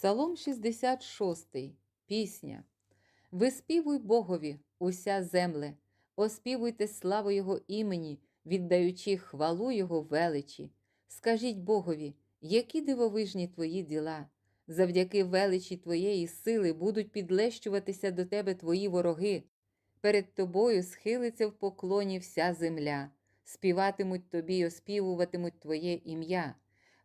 Псалом 66. Пісня. Виспівуй Богові, уся земле, оспівуйте славу Його імені, віддаючи хвалу Його величі. Скажіть Богові, які дивовижні твої діла. Завдяки величі твоєї сили будуть підлещуватися до тебе твої вороги. Перед тобою схилиться в поклоні вся земля, співатимуть тобі й оспівуватимуть твоє ім'я.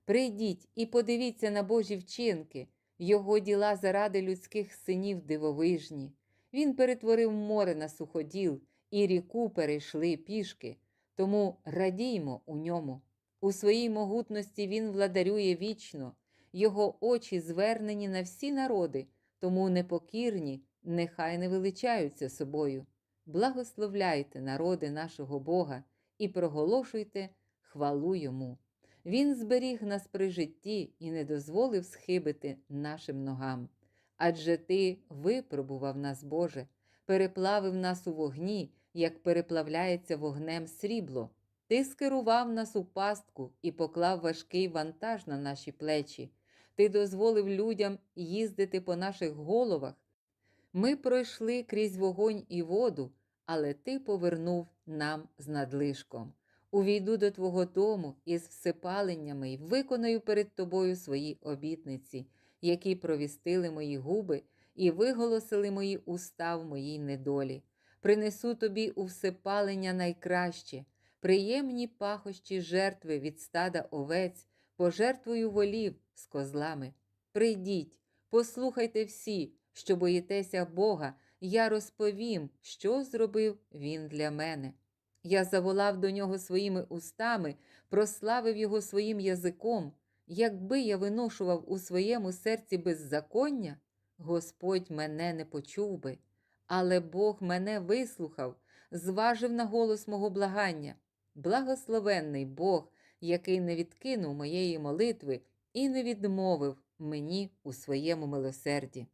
Прийдіть і подивіться на Божі вчинки, його діла заради людських синів дивовижні. Він перетворив море на суходіл, і ріку перейшли пішки, тому радіймо у ньому. У своїй могутності він владарює вічно, його очі звернені на всі народи, тому непокірні, нехай не величаються собою. Благословляйте народи нашого Бога і проголошуйте хвалу йому. Він зберіг нас при житті і не дозволив схибити нашим ногам. Адже ти випробував нас, Боже, переплавив нас у вогні, як переплавляється вогнем срібло. Ти скерував нас у пастку і поклав важкий вантаж на наші плечі. Ти дозволив людям їздити по наших головах. Ми пройшли крізь вогонь і воду, але ти повернув нам з надлишком. Увійду до Твого дому із всипаленнями й виконаю перед Тобою свої обітниці, які провістили мої губи і виголосили мої уста в моїй недолі. Принесу тобі у всипалення найкраще, приємні пахощі жертви від стада овець, пожертвую волів з козлами. Прийдіть, послухайте всі, що боїтеся Бога, я розповім, що зробив Він для мене. Я заволав до нього своїми устами, прославив його своїм язиком. Якби я виношував у своєму серці беззаконня, Господь мене не почув би, але Бог мене вислухав, зважив на голос мого благання. Благословенний Бог, який не відкинув моєї молитви і не відмовив мені у своєму милосерді.